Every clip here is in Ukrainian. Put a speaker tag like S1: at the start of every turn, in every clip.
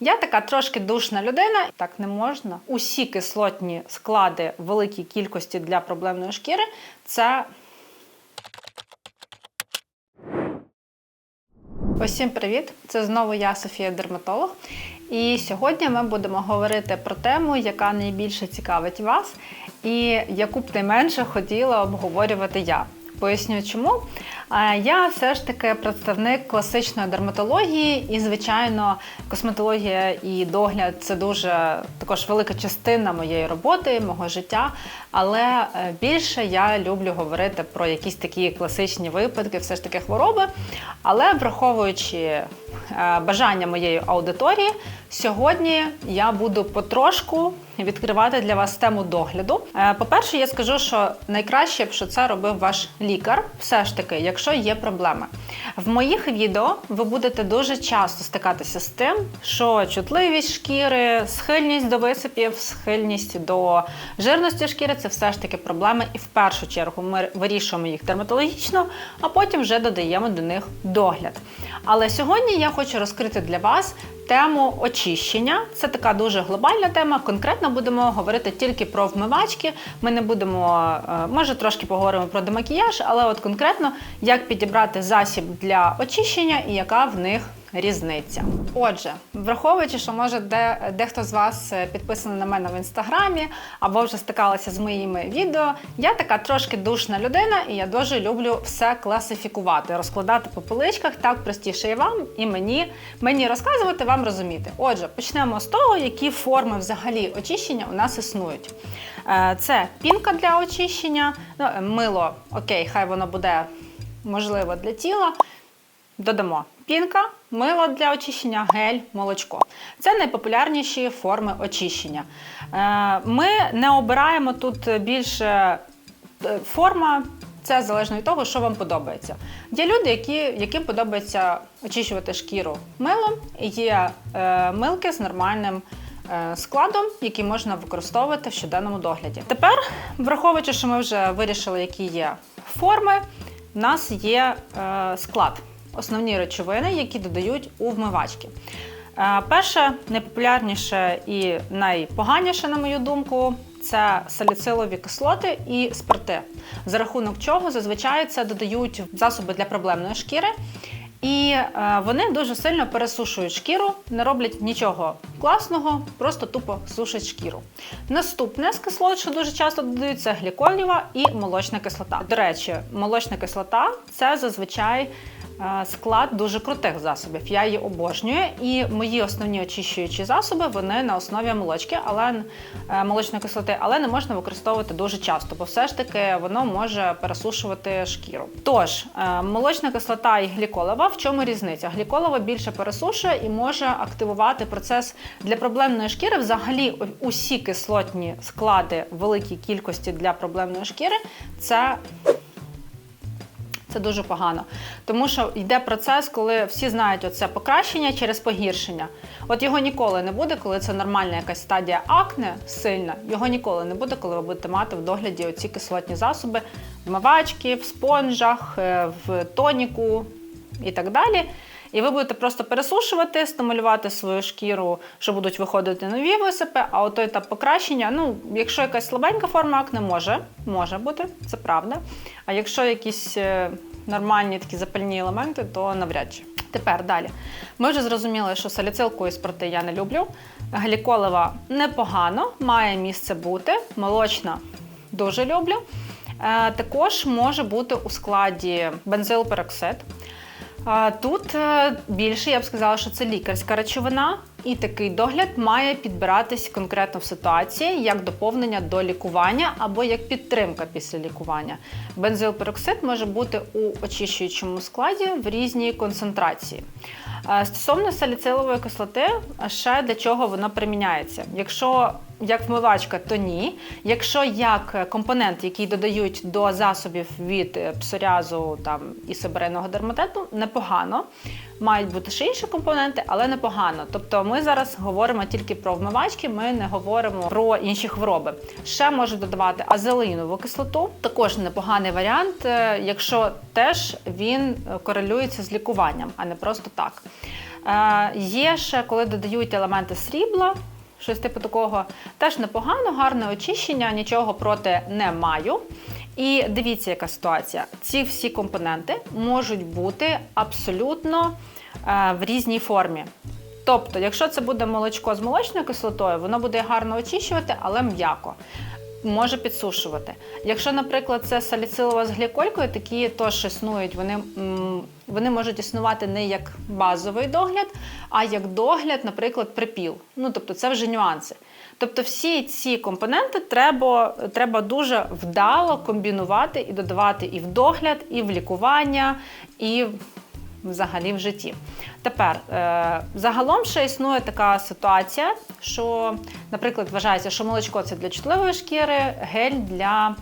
S1: Я така трошки душна людина, так не можна. Усі кислотні склади великій кількості для проблемної шкіри це. Усім привіт! Це знову я, Софія Дерматолог. І сьогодні ми будемо говорити про тему, яка найбільше цікавить вас, і яку б найменше хотіла обговорювати я. Поясню чому. Я все ж таки представник класичної дерматології, і, звичайно, косметологія і догляд це дуже також велика частина моєї роботи, мого життя. Але е, більше я люблю говорити про якісь такі класичні випадки, все ж таки хвороби. Але враховуючи е, бажання моєї аудиторії, сьогодні я буду потрошку відкривати для вас тему догляду. Е, По-перше, я скажу, що найкраще б, що це робив ваш лікар, все ж таки, якщо є проблеми. В моїх відео ви будете дуже часто стикатися з тим, що чутливість шкіри, схильність до висипів, схильність до жирності шкіри це все ж таки проблеми, і в першу чергу ми вирішуємо їх дерматологічно, а потім вже додаємо до них догляд. Але сьогодні я хочу розкрити для вас тему очищення. Це така дуже глобальна тема. Конкретно будемо говорити тільки про вмивачки. Ми не будемо, е, може, трошки поговоримо про демакіяж, але от конкретно як підібрати засіб для очищення і яка в них різниця. Отже, враховуючи, що може де, дехто з вас е, підписаний на мене в інстаграмі або вже стикалися з моїми відео, я така трошки душна людина, і я дуже люблю все класифікувати, розкладати по поличках. Так простіше і вам, і мені, мені розказувати, вам розуміти. Отже, почнемо з того, які форми взагалі очищення у нас існують. Е, Це пінка для очищення, ну, мило, окей, хай воно буде можливо для тіла. Додамо пінка, мило для очищення, гель, молочко. Це найпопулярніші форми очищення. Е, Ми не обираємо тут більше е, форма. Це залежно від того, що вам подобається. Є люди, які, яким подобається очищувати шкіру милом, є е, милки з нормальним е, складом, які можна використовувати в щоденному догляді. Тепер, враховуючи, що ми вже вирішили, які є форми, у нас є е, склад, основні речовини, які додають у вмивачки. Е, Перше, найпопулярніше і найпоганіше, на мою думку, це саліцилові кислоти і спирти, за рахунок чого зазвичай це додають засоби для проблемної шкіри. І е, вони дуже сильно пересушують шкіру, не роблять нічого класного, просто тупо сушать шкіру. Наступне з кислот, що дуже часто додають, це гліколєва і молочна кислота. До речі, молочна кислота це зазвичай склад дуже крутих засобів. Я її обожнюю. І мої основні очищуючі засоби вони на основі молочки, але е, молочної кислоти, але не можна використовувати дуже часто, бо все ж таки воно може пересушувати шкіру. Тож е, молочна кислота і гліколова, в чому різниця? Гліколова більше пересушує і може активувати процес для проблемної шкіри. Взагалі, усі кислотні склади великій кількості для проблемної шкіри це це дуже погано, тому що йде процес, коли всі знають оце покращення через погіршення. От його ніколи не буде, коли це нормальна якась стадія акне сильна. Його ніколи не буде, коли ви будете мати в догляді оці кислотні засоби, вмивачки, в спонжах, е, в тоніку і так далі. І ви будете просто пересушувати, стимулювати свою шкіру, що будуть виходити нові висипи. А от той етап покращення, ну, якщо якась слабенька форма акне, може, може бути, це правда. А якщо якісь е, нормальні такі запальні елементи, то навряд чи. Тепер далі. Ми вже зрозуміли, що саліцилку і спирти я не люблю. Гліколева непогано, має місце бути. Молочна дуже люблю. Е, також може бути у складі бензилпероксид. Тут е, більше я б сказала, що це лікарська речовина, і такий догляд має підбиратись конкретно в ситуації як доповнення до лікування або як підтримка після лікування. Бензилпероксид може бути у очищуючому складі в різній концентрації. Е, Стосовно саліцилової кислоти, ще для чого вона приміняється? Якщо як вмивачка, то ні. Якщо як компонент, який додають до засобів від е, псоріазу там, і себерейного дерматиту, непогано. Мають бути ще інші компоненти, але непогано. Тобто ми зараз говоримо тільки про вмивачки, ми не говоримо про інші хвороби. Ще можуть додавати азелеїнову кислоту, також непоганий варіант, е, якщо теж він е, корелюється з лікуванням, а не просто так. Є ще, коли додають елементи срібла, щось типу такого, теж непогано, гарне очищення, нічого проти не маю. І дивіться, яка ситуація. Ці всі компоненти можуть бути абсолютно е, в різній формі. Тобто, якщо це буде молочко з молочною кислотою, воно буде гарно очищувати, але м'яко. Може підсушувати. Якщо, наприклад, це саліцилова з гліколькою, такі теж існують. Вони, вони можуть існувати не як базовий догляд, а як догляд, наприклад, припіл. Ну, тобто, це вже нюанси. Тобто, всі ці компоненти треба, треба дуже вдало комбінувати і додавати і в догляд, і в лікування, і взагалі в житті. Тепер, е, загалом ще існує така ситуація, що, наприклад, вважається, що молочко це для чутливої шкіри, гель для,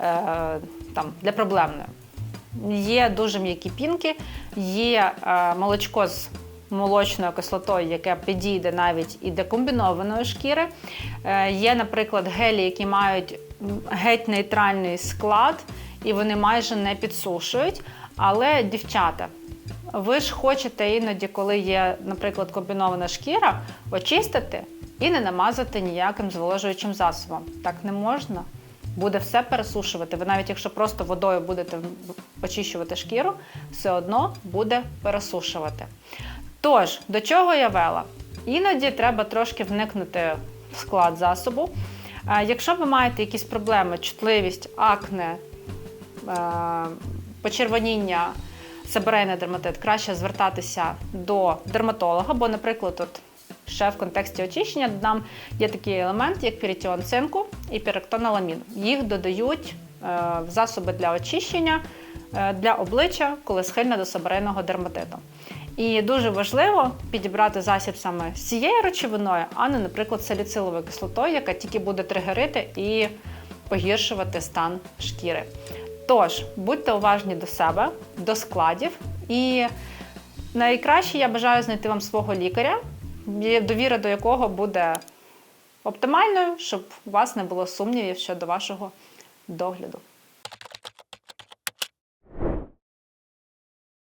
S1: е, там, для проблемної. Є дуже м'які пінки, є е, молочко з молочною кислотою, яке підійде навіть і для комбінованої шкіри. Є, наприклад, гелі, які мають геть нейтральний склад, і вони майже не підсушують. Але, дівчата, ви ж хочете іноді, коли є, наприклад, комбінована шкіра, очистити і не намазати ніяким зволожуючим засобом. Так не можна. Буде все пересушувати. Ви навіть якщо просто водою будете очищувати шкіру, все одно буде пересушувати. Тож, до чого я вела? Іноді треба трошки вникнути в склад засобу. Е, Якщо ви маєте якісь проблеми, чутливість, акне, е, почервоніння, себорейний дерматит, краще звертатися до дерматолога, бо, наприклад, от ще в контексті очищення додам є такий елемент, як пірітіон цинку і пірактоналамін. Їх додають е, в засоби для очищення е, для обличчя, коли схильне до себорейного дерматиту. І дуже важливо підібрати засіб саме з цією речовиною, а не, наприклад, саліциловою кислотою, яка тільки буде тригерити і погіршувати стан шкіри. Тож, будьте уважні до себе, до складів. І найкраще я бажаю знайти вам свого лікаря, довіра до якого буде оптимальною, щоб у вас не було сумнівів щодо вашого догляду.